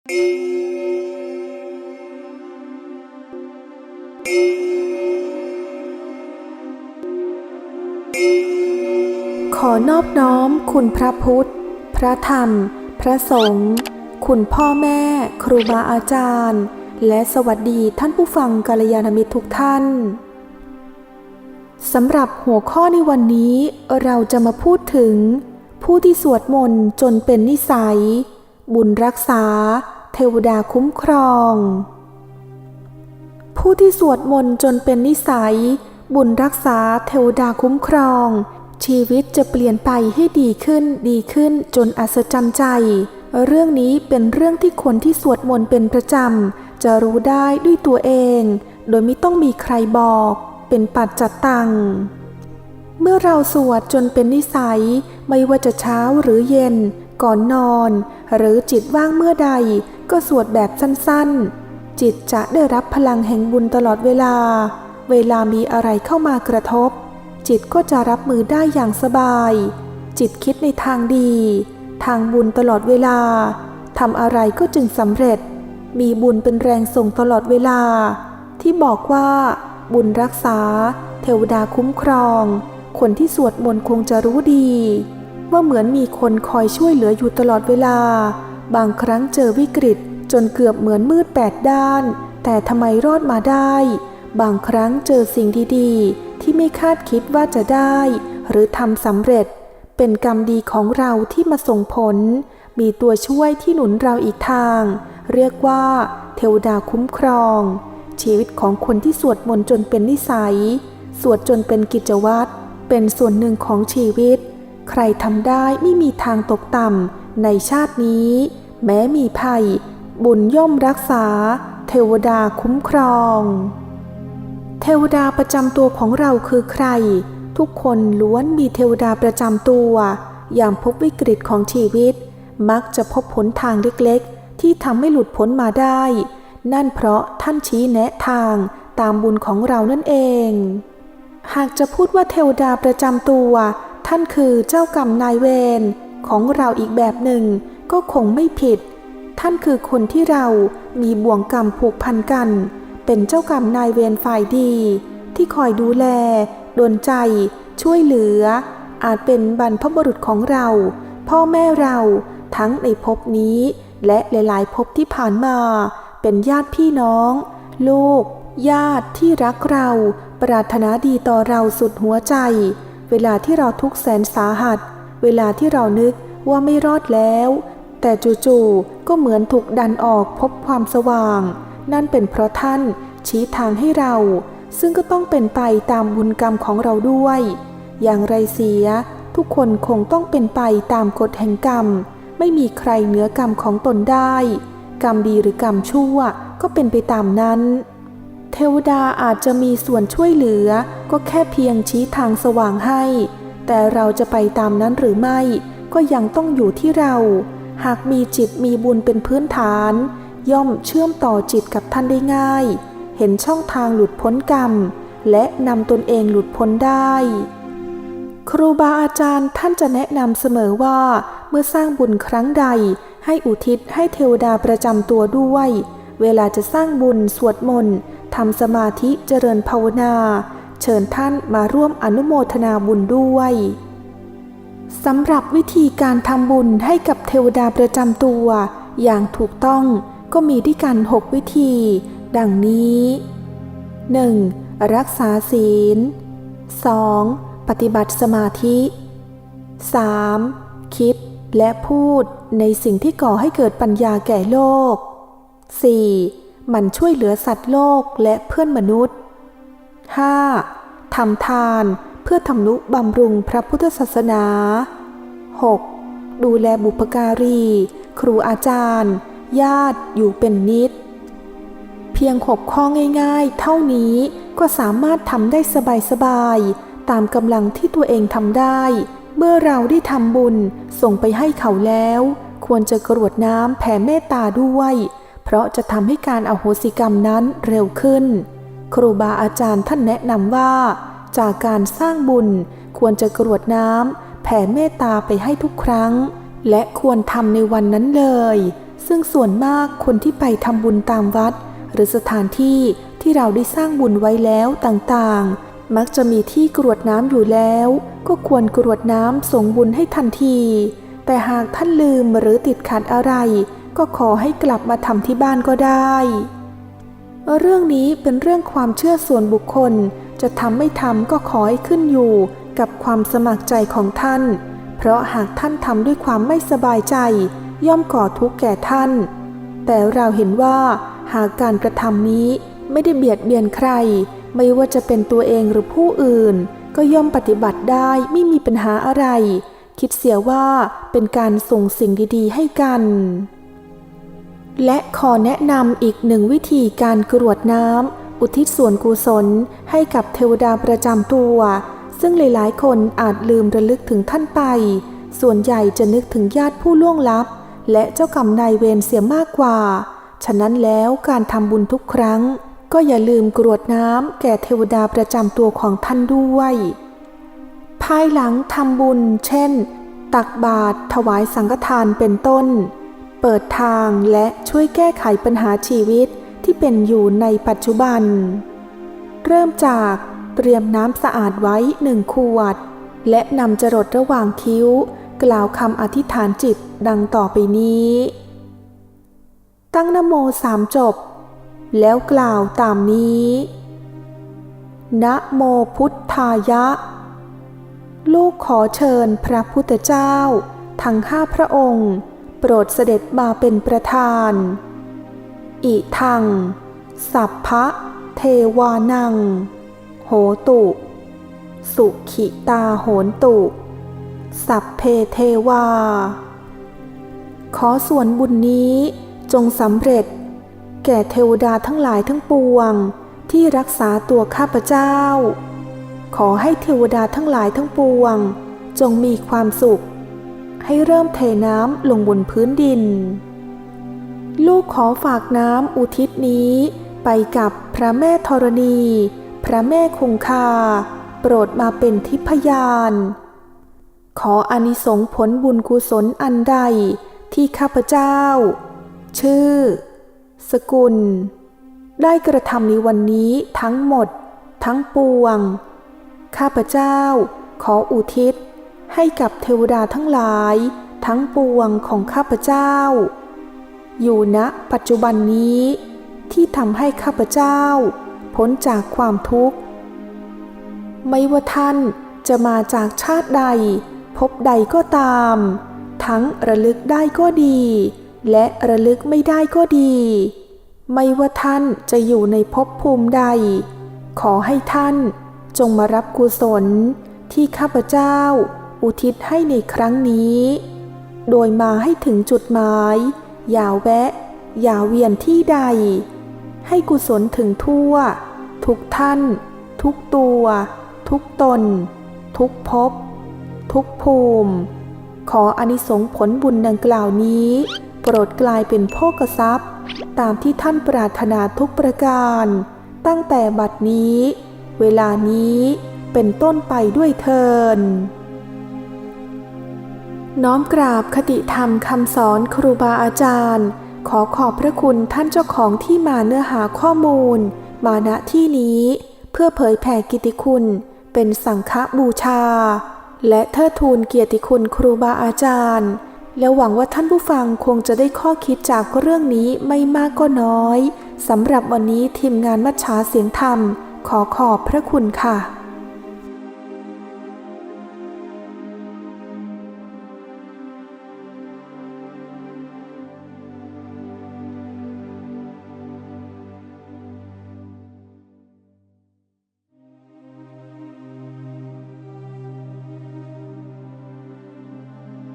ขอนอบน้อมคุณพระพุทธ พระธรรม พระสงฆ์คุณพ่อแม่ ครูบาอาจารย์ และสวัสดีท่านผู้ฟังกัลยาณมิตรทุกท่านสำหรับหัวข้อในวันนี้เราจะมาพูดถึง ผู้ที่สวดมนต์จนเป็นนิสัย บุญรักษา เทวดาคุ้มครอง ผู้ที่สวดมนต์จนเป็นนิสัย บุญรักษาเทวดาคุ้มครอง ชีวิตจะเปลี่ยนไปให้ดีขึ้นดีขึ้นจนอัศจรรย์ใจ เรื่องนี้เป็นเรื่องที่คนที่สวดมนต์เป็นประจำ จะรู้ได้ด้วยตัวเอง โดยไม่ต้องมีใครบอกเป็นปัจจัตตัง เมื่อเราสวดจนเป็นนิสัย ไม่ว่าจะเช้าหรือเย็น ก่อนนอน หรือจิตว่างเมื่อใดก็สวดแบบสั้นๆ จิตจะได้รับพลังแห่งบุญตลอดเวลา เวลามีอะไรเข้ามากระทบ จิตก็จะรับมือได้อย่างสบาย จิตคิดในทางดี ทางบุญตลอดเวลาทำอะไรก็จึงสำเร็จ มีบุญเป็นแรงส่งตลอดเวลา ที่บอกว่า บุญรักษา เทวดาคุ้มครอง คนที่สวดมนต์คงจะรู้ดี ว่าเหมือนมีคนคอยช่วยเหลืออยู่ตลอดเวลา บางครั้งเจอวิกฤตจนเกือบเหมือนมืดแปดด้าน แต่ทำไมรอดมาได้ บางครั้งเจอสิ่งดีๆ ที่ไม่คาดคิดว่าจะได้ หรือทำสำเร็จ เป็นกรรมดีของเราที่มาส่งผล มีตัวช่วยที่หนุนเราอีกทาง เรียกว่า เทวดาคุ้มครอง ชีวิตของคนที่สวดมนต์จนเป็นนิสัย สวดจนเป็นกิจวัตรเป็นส่วนหนึ่งของชีวิต ใครทำได้ไม่มีทางตกต่ำในชาตินี้ แม้มีภัย บุญย่อมรักษา เทวดาคุ้มครอง เทวดาประจำตัวของเราคือใคร ทุกคนล้วนมีเทวดาประจำตัว อย่ามพบวิกฤตของชีวิต มักจะพบผลทางเล็กๆ ที่ทำให้หลุดพ้นมาได้ นั่นเพราะท่านชี้แนะทางตามบุญของเรานั่นเอง หากจะพูดว่าเทวดาประจำตัว ท่านคือเจ้ากรรมนายเวรของเราอีกแบบหนึ่งก็คงไม่ผิด ท่านคือคนที่เรามีบ่วงกรรมผูกพันกัน เป็นเจ้ากรรมนายเวรฝ่ายดี ที่คอยดูแลดลใจ ช่วยเหลือ อาจเป็นบรรพบุรุษของเรา พ่อแม่เราทั้งในภพนี้ และหลายๆภพที่ผ่านมา เป็นญาติพี่น้อง ลูก ญาติที่รักเรา ปรารถนาดีต่อเราสุดหัวใจ เวลาที่เราทุกแสนสาหัส เวลาที่เรานึกว่าไม่รอดแล้ว แต่จู่ๆก็เหมือนถูกดันออกพบความสว่าง นั่นเป็นเพราะท่านชี้ทางให้เรา ซึ่งก็ต้องเป็นไปตามบุญกรรมของเราด้วย อย่างไรเสีย ทุกคนคงต้องเป็นไปตามกฎแห่งกรรม ไม่มีใครเหนือกรรมของตนได้ กรรมดีหรือกรรมชั่วก็เป็นไปตามนั้น วดาอาจจะมีส่วนช่วยเหลือ ก็แค่เพียงชี้ทางสว่างให้ แต่เราจะไปตามนั้นหรือไม่ ก็ยังต้องอยู่ที่เรา หากมีจิตมีบุญเป็นพื้นฐาน ย่อมเชื่อมต่อจิตกับท่านได้ง่าย เห็นช่องทางหลุดพ้นกรรม และนำตนเองหลุดพ้นได้ ครูบาอาจารย์ท่านจะแนะนำเสมอว่า เมื่อสร้างบุญครั้งใด ให้อุทิศให้เทวดาประจำตัวด้วย เวลาจะสร้างบุญสวดมนต์ ทำสมาธิเจริญภาวนา เชิญท่านมาร่วมอนุโมทนาบุญด้วยสำหรับวิธีการทำบุญให้กับเทวดาประจำตัว อย่างถูกต้องก็มีด้วยกัน 6 วิธี ดังนี้ 1. รักษาศีล 2. ปฏิบัติสมาธิ 3. คิดและพูดในสิ่งที่ก่อให้เกิดปัญญาแก่โลก 4. มันช่วยเหลือสัตว์โลกและเพื่อนมนุษย์ 5. ทำทานเพื่อทำนุบำรุงพระพุทธศาสนา 6. ดูแลบุพการี ครูอาจารย์ ญาติอยู่เป็นนิด เพียงหกข้อง่ายๆ เท่านี้ก็สามารถทำได้สบายๆ ตามกำลังที่ตัวเองทำได้ เมื่อเราได้ทำบุญส่งไปให้เขาแล้ว ควรจะกรวดน้ำแผ่เมตตาด้วย เพราะจะทำให้การอโหสิกรรมนั้นเร็วขึ้น ครูบาอาจารย์ท่านแนะนำว่า จากการสร้างบุญควรจะกรวดน้ำแผ่เมตตาไปให้ทุกครั้ง และควรทำในวันนั้นเลย ซึ่งส่วนมากคนที่ไปทำบุญตามวัด หรือสถานที่ที่เราได้สร้างบุญไว้แล้วต่างๆ มักจะมีที่กรวดน้ำอยู่แล้ว ก็ควรกรวดน้ำส่งบุญให้ทันที แต่หากท่านลืมหรือติดขัดอะไร ก็ขอให้กลับมาทำที่บ้านก็ได้ เรื่องนี้เป็นเรื่องความเชื่อส่วนบุคคล จะทำไม่ทำก็ขอให้ขึ้นอยู่กับความสมัครใจของท่าน เพราะหากท่านทำด้วยความไม่สบายใจ ย่อมก่อทุกข์แก่ท่าน แต่เราเห็นว่าหากการกระทำนี้ไม่ได้เบียดเบียนใคร ไม่ว่าจะเป็นตัวเองหรือผู้อื่น ก็ย่อมปฏิบัติได้ไม่มีปัญหาอะไร คิดเสียว่าเป็นการส่งสิ่งดีๆให้กัน และขอแนะนำอีกหนึ่งวิธีการกรวดน้ำอุทิศส่วนกุศลให้กับเทวดาประจำตัว ซึ่งหลายๆ คนอาจลืมระลึกถึงท่านไป ส่วนใหญ่จะนึกถึงญาติผู้ล่วงลับ และเจ้ากรรมนายเวรเสียมากกว่า ฉะนั้นแล้วการทำบุญทุกครั้ง ก็อย่าลืมกรวดน้ำแก่เทวดาประจำตัวของท่านด้วย ภายหลังทำบุญ เช่น ตักบาตรถวายสังฆทานเป็นต้น เปิดทางและช่วยแก้ไขปัญหาชีวิตที่เป็นอยู่ในปัจจุบัน เริ่มจากเตรียมน้ำสะอาดไว้หนึ่งขวด และนำจรดระหว่างคิ้ว กล่าวคำอธิษฐานจิตดังต่อไปนี้ ตั้งนโมสามจบ แล้วกล่าวตามนี้นะโมพุทธายะ ลูกขอเชิญพระพุทธเจ้า ทั้งห้าพระองค์ โปรดเสด็จมาเป็นประธาน อิทัง สัพพะ เทวานัง โหตุ สุขิตาโหนตุ สัพเพเทวา ขอส่วนบุญนี้จงสำเร็จ แก่เทวดาทั้งหลายทั้งปวงที่รักษาตัวข้าพเจ้า ขอให้เทวดาทั้งหลายทั้งปวง จงมีความสุข ให้เริ่มเทน้ำลงบนพื้นดิน ลูกขอฝากน้ำอุทิศนี้ ไปกับพระแม่ธรณี พระแม่คงคา โปรดมาเป็นทิพยาน ขออานิสงส์ผลบุญกุศลอันใดที่ข้าพเจ้า ชื่อ สกุล ได้กระทำในวันนี้ทั้งหมด ทั้งปวง ข้าพเจ้า ขออุทิศ ให้กับเทวดาทั้งหลาย ทั้งปวงของข้าพเจ้า อยู่ณปัจจุบันนี้ ที่ทำให้ข้าพเจ้า พ้นจากความทุกข์ ไม่ว่าท่านจะมาจากชาติใด พบใดก็ตาม ทั้งระลึกได้ก็ดี และระลึกไม่ได้ก็ดี ไม่ว่าท่านจะอยู่ในภพภูมิใด ขอให้ท่านจงมารับกุศลที่ข้าพเจ้า อุทิศให้ในครั้งนี้ โดยมาให้ถึงจุดหมาย อย่าแวะ อย่าเวียนที่ใด ให้กุศลถึงทั่ว ทุกท่าน ทุกตัว ทุกตน ทุกภพทุกภูมิ ขออนิสงส์ผลบุญดังกล่าวนี้ โปรดกลายเป็นโภกทรัพย์ ตามที่ท่านปรารถนาทุกประการ ตั้งแต่บัดนี้ เวลานี้เป็นต้นไปด้วยเทิน น้อมกราบคติธรรมคำสอนครูบาอาจารย์ ขอขอบพระคุณท่านเจ้าของที่มาเนื้อหาข้อมูล มาณที่นี้ เพื่อเผยแผ่กิติคุณ เป็นสังฆบูชา และเทิดทูนเกียรติคุณครูบาอาจารย์ แล้วหวังว่าท่านผู้ฟังคงจะได้ข้อคิดจากเรื่องนี้ไม่มากก็น้อยสำหรับวันนี้ทีมงานมัชชาเสียงธรรม ขอขอบพระคุณค่ะ